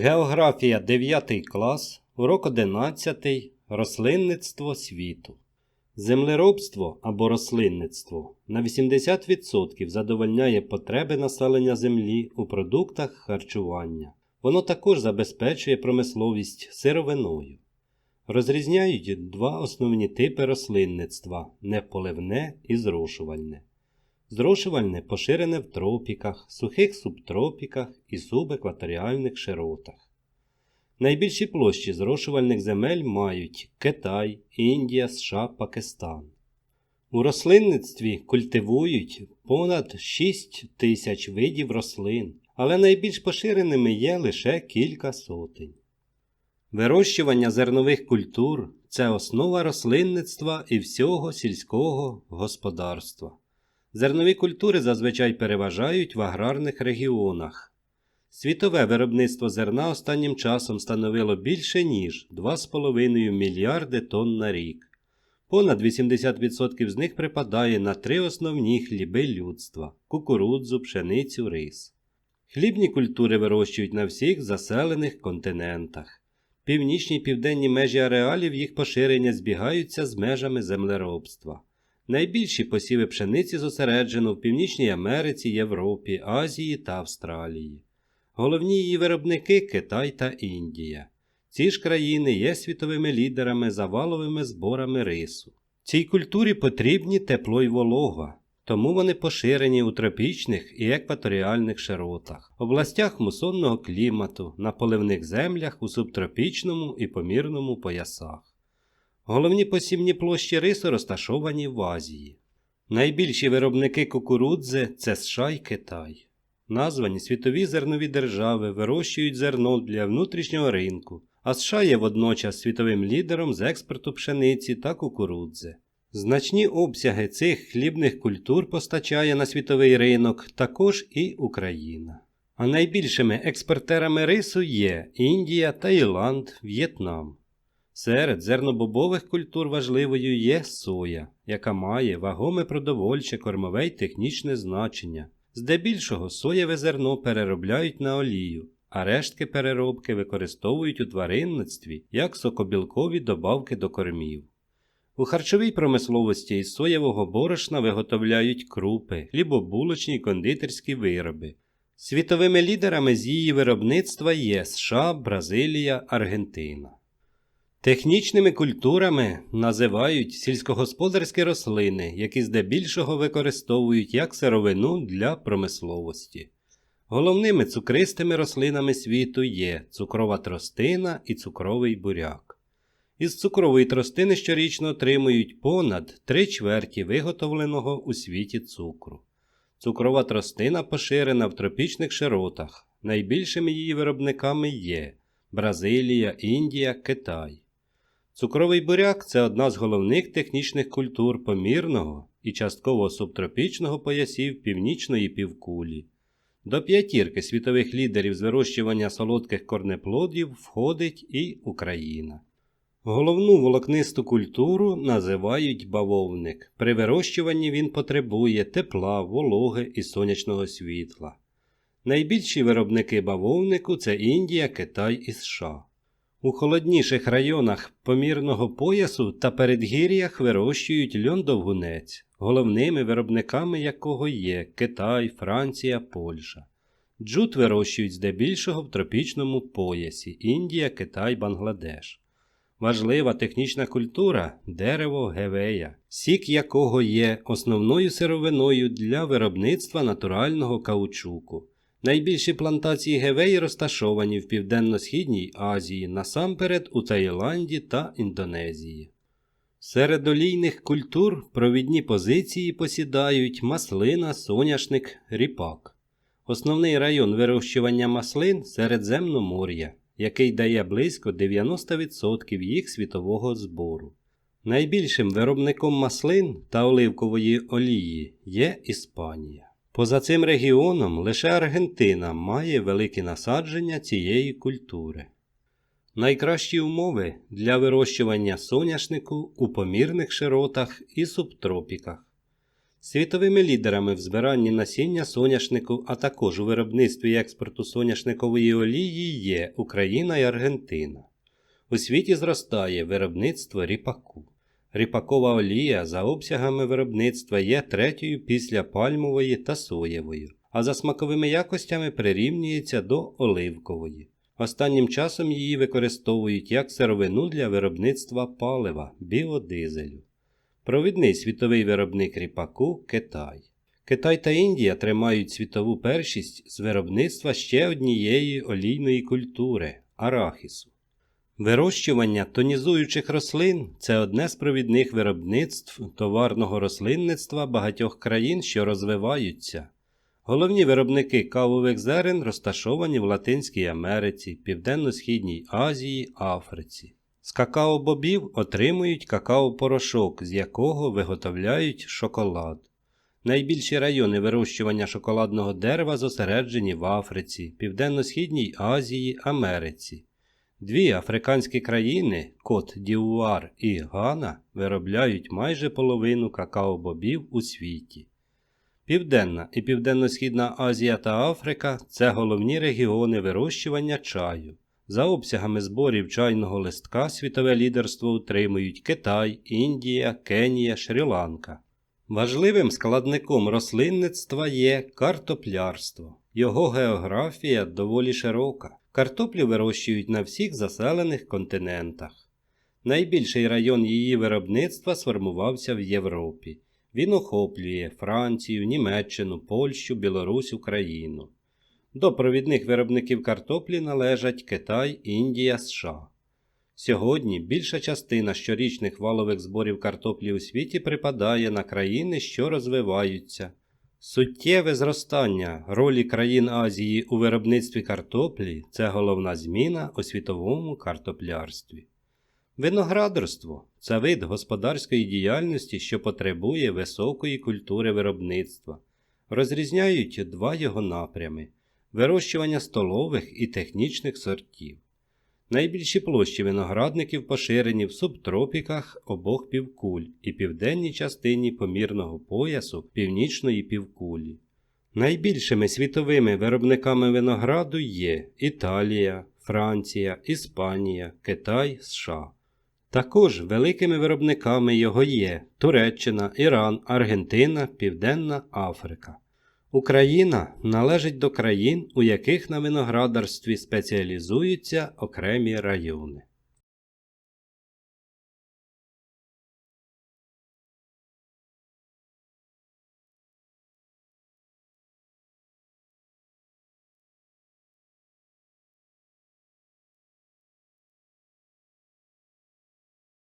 Географія 9 клас, урок 11. Рослинництво світу. Землеробство або рослинництво на 80% задовольняє потреби населення землі у продуктах харчування. Воно також забезпечує промисловість сировиною. Розрізняють два основні типи рослинництва неполивне і зрошувальне. Зрошувальне поширене в тропіках, сухих субтропіках і субекваторіальних широтах. Найбільші площі зрошувальних земель мають Китай, Індія, США, Пакистан. У рослинництві культивують понад 6 тисяч видів рослин, але найбільш поширеними є лише кілька сотень. Вирощування зернових культур це основа рослинництва і всього сільського господарства. Зернові культури зазвичай переважають в аграрних регіонах. Світове виробництво зерна останнім часом становило більше ніж 2,5 мільярди тонн на рік. Понад 80% з них припадає на три основні хліби людства кукурудзу, пшеницю, рис. Хлібні культури вирощують на всіх заселених континентах. Північні й південні межі ареалів їх поширення збігаються з межами землеробства. Найбільші посіви пшениці зосереджено в Північній Америці, Європі, Азії та Австралії. Головні її виробники Китай та Індія. Ці ж країни є світовими лідерами за валовими зборами рису. Цій культурі потрібні тепло й волога, тому вони поширені у тропічних і екваторіальних широтах, областях мусонного клімату, на поливних землях у субтропічному і помірному поясах. Головні посівні площі рису розташовані в Азії. Найбільші виробники кукурудзи це США й Китай. Названі світові зернові держави вирощують зерно для внутрішнього ринку, а США є водночас світовим лідером з експорту пшениці та кукурудзи. Значні обсяги цих хлібних культур постачає на світовий ринок також і Україна. А найбільшими експортерами рису є Індія, Таїланд, В'єтнам. Серед зернобобових культур важливою є соя, яка має вагоме продовольче, кормове й технічне значення. Здебільшого соєве зерно переробляють на олію, а рештки переробки використовують у тваринництві як сокобілкові добавки до кормів. У харчовій промисловості із соєвого борошна виготовляють крупи, хлібобулочні й кондитерські вироби. Світовими лідерами з її виробництва є США, Бразилія, Аргентина. Технічними культурами називають сільськогосподарські рослини, які здебільшого використовують як сировину для промисловості. Головними цукристими рослинами світу є цукрова тростина і цукровий буряк. Із цукрової тростини щорічно отримують понад 3 чверті виготовленого у світі цукру. Цукрова тростина поширена в тропічних широтах. Найбільшими її виробниками є Бразилія, Індія, Китай. Цукровий буряк це одна з головних технічних культур помірного і частково субтропічного поясів північної півкулі. До п'ятірки світових лідерів з вирощування солодких корнеплодів входить і Україна. Головну волокнисту культуру називають бавовник. При вирощуванні він потребує тепла, вологи і сонячного світла. Найбільші виробники бавовнику це Індія, Китай і США. У холодніших районах помірного поясу та передгір'ях вирощують льон-довгунець, головними виробниками якого є Китай, Франція, Польща. Джут вирощують здебільшого в тропічному поясі Індія, Китай, Бангладеш. Важлива технічна культура дерево гевея, сік якого є основною сировиною для виробництва натурального каучуку. Найбільші плантації гевеї розташовані в Південно-Східній Азії, насамперед у Таїланді та Індонезії. Серед олійних культур провідні позиції посідають маслина, соняшник, ріпак. Основний район вирощування маслин Середземномор'я, який дає близько 90% їх світового збору. Найбільшим виробником маслин та оливкової олії є Іспанія. Поза цим регіоном лише Аргентина має великі насадження цієї культури. Найкращі умови для вирощування соняшнику у помірних широтах і субтропіках. Світовими лідерами в збиранні насіння соняшнику, а також у виробництві і експорту соняшникової олії є Україна і Аргентина. У світі зростає виробництво ріпаку. Ріпакова олія за обсягами виробництва є третьою після пальмової та соєвої, а за смаковими якостями прирівнюється до оливкової. Останнім часом її використовують як сировину для виробництва палива біодизелю. Провідний світовий виробник ріпаку Китай. Китай та Індія тримають світову першість з виробництва ще однієї олійної культури арахісу. Вирощування тонізуючих рослин це одне з провідних виробництв товарного рослинництва багатьох країн, що розвиваються. Головні виробники кавових зерен розташовані в Латинській Америці, Південно-Східній Азії, Африці. З какао-бобів отримують какао-порошок, з якого виготовляють шоколад. Найбільші райони вирощування шоколадного дерева зосереджені в Африці, Південно-Східній Азії, Америці. Дві африканські країни Кот Дівуар і Гана виробляють майже половину какао-бобів у світі. Південна і Південно-Східна Азія та Африка це головні регіони вирощування чаю. За обсягами зборів чайного листка світове лідерство утримують Китай, Індія, Кенія, Шрі-Ланка. Важливим складником рослинництва є картоплярство. Його географія доволі широка. Картоплю вирощують на всіх заселених континентах. Найбільший район її виробництва сформувався в Європі. Він охоплює Францію, Німеччину, Польщу, Білорусь, Україну. До провідних виробників картоплі належать Китай, Індія, США. Сьогодні більша частина щорічних валових зборів картоплі у світі припадає на країни, що розвиваються. Суттєве зростання ролі країн Азії у виробництві картоплі це головна зміна у світовому картоплярстві. Виноградарство це вид господарської діяльності, що потребує високої культури виробництва. Розрізняють два його напрями вирощування столових і технічних сортів. Найбільші площі виноградників поширені в субтропіках обох півкуль і південній частині помірного поясу північної півкулі. Найбільшими світовими виробниками винограду є Італія, Франція, Іспанія, Китай, США. Також великими виробниками його є Туреччина, Іран, Аргентина, Південна Африка. Україна належить до країн, у яких на виноградарстві спеціалізуються окремі райони.